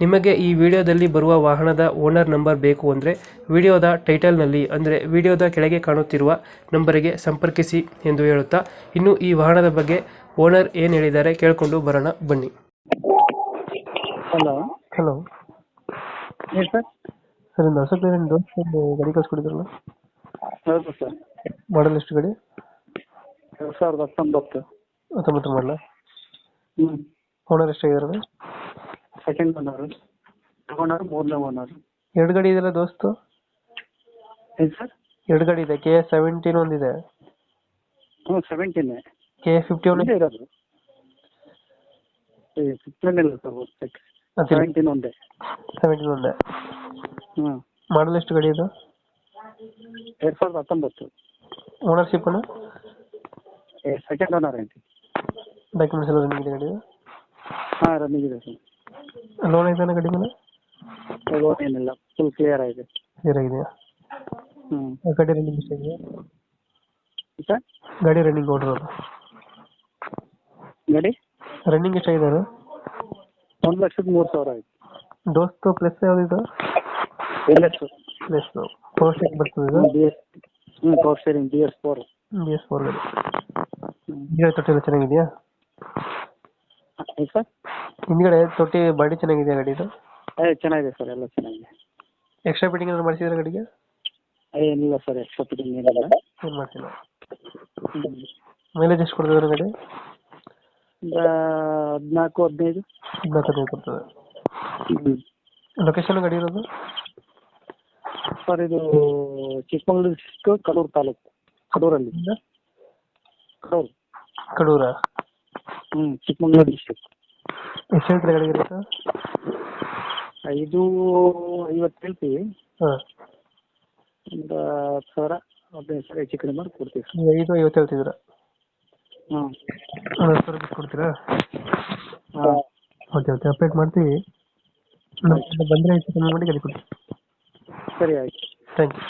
ನಿಮಗೆ ಈ ವಿಡಿಯೋದಲ್ಲಿ ಬರುವ ವಾಹನದ ಓನರ್ ನಂಬರ್ ಬೇಕು ಅಂದರೆ ವಿಡಿಯೋದ ಟೈಟಲ್ನಲ್ಲಿ ಅಂದರೆ ವಿಡಿಯೋದ ಕೆಳಗೆ ಕಾಣುತ್ತಿರುವ ನಂಬರಿಗೆ ಸಂಪರ್ಕಿಸಿ ಎಂದು ಹೇಳುತ್ತಾ ಇನ್ನು ಈ ವಾಹನದ ಬಗ್ಗೆ ಓನರ್ ಏನು ಹೇಳಿದ್ದಾರೆ ಕೇಳಿಕೊಂಡು ಬರೋಣ ಬನ್ನಿ. ಹಲೋ. ಹಲೋ. ಹೇಳಿ ಸರ್. ಸರ್ ಇಂದು ಹೊಸ ಒಂದು ಗಾಡಿ ಕಳಿಸ್ಕೊಡಿದ್ರಲ್ಲ? ಹೌದು ಸರ್. ಮಾಡಲ್ ಎಷ್ಟು ಗಾಡಿ? ಎರಡು ಸಾವಿರದ ಹತ್ತೊಂಬತ್ತು. ಹತ್ತೊಂಬತ್ತು ಮಾಡಲ ಹ್ಞೂ ಓನರ್ ಎಷ್ಟಾಗಿದ್ದಾರೆ? ಸೆಕೆಂಡ್ ಓನರು ಓನರ್ ಮೂರನೇ ಓನರು ಎರಡು ಗಾಡಿ ಇದೆಯಲ್ಲ ದೋಸ್ತು? ಏನು ಸರ್? ಎರಡು ಗಾಡಿ ಇದೆ ಕೆ ಎ ಸೆವೆಂಟೀನ್ ಒಂದಿದೆ ಹ್ಞೂ ಸೆವೆಂಟೀನೇ ಕೆ ಎ ಫಿಫ್ಟಿ ಒನ್ ಇರೋದು. ಫಿಫ್ಟೀನ್ ಇಲ್ಲ ಸರ್ ಸೆವೆಂಟೀನ್ ಒಂದೇ. ಸೆವೆಂಟೀನ್ ಒಂದೇ. ಹ್ಞೂ ಮಾಡಲ್ ಎಷ್ಟು ಗಾಡಿ ಇದು? ಎರಡು ಸಾವಿರದ ಹತ್ತೊಂಬತ್ತು. ಓನರ್ಶಿಪ್ ಅಣ್ಣ ಸೆಕೆಂಡ್ ಓನರ್ ಐತಿ ಡಾಕ್ಯುಮೆಂಟ್ಸ್ ಎಲ್ಲ ರನ್ನಿಂಗ್ ಇದೆ ಗಾಡಿ ಹಾಂ ರನ್ನಿಂಗ್ ಇದೆ ಸರ್. ಲೋನ್ ಐತಾನೆ ಗಾಡಿ ಮೇಲೆ? ಲೋನ್ ಏನಿಲ್ಲ ಫುಲ್ ಕ್ಲಿಯರ್ ಆಗಿದೆ. ಕ್ಲಿಯರ್ ಆಗಿದೆಯಾ? ಹ್ಞೂ ಗಾಡಿ ರನ್ನಿಂಗ್ ಎಷ್ಟಾಗಿದೆ ಸರ್? ಗಾಡಿ ರನ್ನಿಂಗ್ ಓಡಿರೋದು ಗಾಡಿ? ರನ್ನಿಂಗ್ ಎಷ್ಟಾಗಿದೆ ಅದು? ಒಂದು ಲಕ್ಷದ ಮೂರು ಸಾವಿರ ಆಯ್ತು. ದೋಸ್ತು ಪ್ಲಸ್ ಯಾವ್ದಿದು ಎಲ್ಲ ಸರ್ ಪ್ಲಸ್ ಫೋರ್ ಸ್ಟೇಕ್ ಬರ್ತದೆ ಇದು? ಬಿ ಎಸ್ ಹ್ಞೂ power steering B S four B S four ಗಾಡಿ. ಹ್ಞೂ ಹಿಂದ್ಗಡೆ ತೊಟ್ಟಿ ಚೆನ್ನಾಗಿದೆಯಾ? ಸರ್ ಹಿಂದ್ಗಡೆ ತೊಟ್ಟಿ ಬಾಡಿ ಚೆನ್ನಾಗಿದೆಯಾ ಗಾಡಿದು ಏ ಚೆನ್ನಾಗಿದೆ ಸರ್ ಎಲ್ಲ ಚೆನ್ನಾಗಿದೆ. ಎಕ್ಸ್ಟ್ರಾ ಫಿಟ್ಟಿಂಗ್ ಏನಾದ್ರು ಮಾಡಿಸಿದ್ರೆ ಗಾಡಿಗೆ? ಏನಿಲ್ಲ ಸರ್ ಎಕ್ಸ್ಟ್ರಾ ಫಿಟ್ಟಿಂಗ್ ಏನಿಲ್ಲ. ಏನು ಮಾಡ್ತಿಲ್ಲ ಹ್ಮ್. ಮೈಲೇಜ್ ಎಷ್ಟು ಕೊಡ್ತದೆ ಗಾಡಿ? ಒಂದು ಹದಿನಾಲ್ಕು ಹದಿನೈದು. ಹದಿನಾಲ್ಕು ಹದಿನೈದು ಕೊಡ್ತದೆ. ಲೊಕೇಶನ್ ಗಾಡಿ ಇರೋದು? ಸರ್ ಇದು ಚಿಕ್ಕಮಗಳೂರು ಡಿಸ್ಟಿಕ್ ಕಡೂರು ತಾಲೂಕು. ಕಡೂರಲ್ಲಿ. ಕಡೂರು. ಕಡೂರ? ಹ್ಞೂ ಚಿಕ್ಕಮಗಳೂರು ಡಿಸ್ಟ್ರಿಕ್ಟ್ ಎಷ್ಟು ಹೇಳ್ತೀರಾ ಗಾಡಿಗೆ ಸರ್ ಐದು ಐವತ್ತು ಹೇಳ್ತೀವಿ. ಹಾಂ. ಒಂದು ಹತ್ತು ಸಾವಿರ ಹದಿನೈದು ಸಾವಿರ ಹೆಚ್ಚು ಕಡಿಮೆ ಮಾಡಿ ಕೊಡ್ತೀವಿ ಸರ್. ನೀವು ಐದು ಐವತ್ತು ಹೇಳ್ತಿದ್ದೀರಾ? ಹ್ಞೂ ಒಂದು ಹತ್ತು ಸಾವಿರ ಬಿಟ್ಟು ಕೊಡ್ತೀರಾ? ಹಾಂ. ಓಕೆ ಓಕೆ ಅಪ್ಡೇಟ್ ಮಾಡ್ತೀವಿ. ನಮ್ಮ ಕಡೆ ಬಂದರೆ ಹೆಚ್ಚು ಕಮ್ಮಿ ಮಾಡಿ ಗಾಡಿ ಕೊಡಿ ಸರಿ ಆಯ್ತು. Thank you.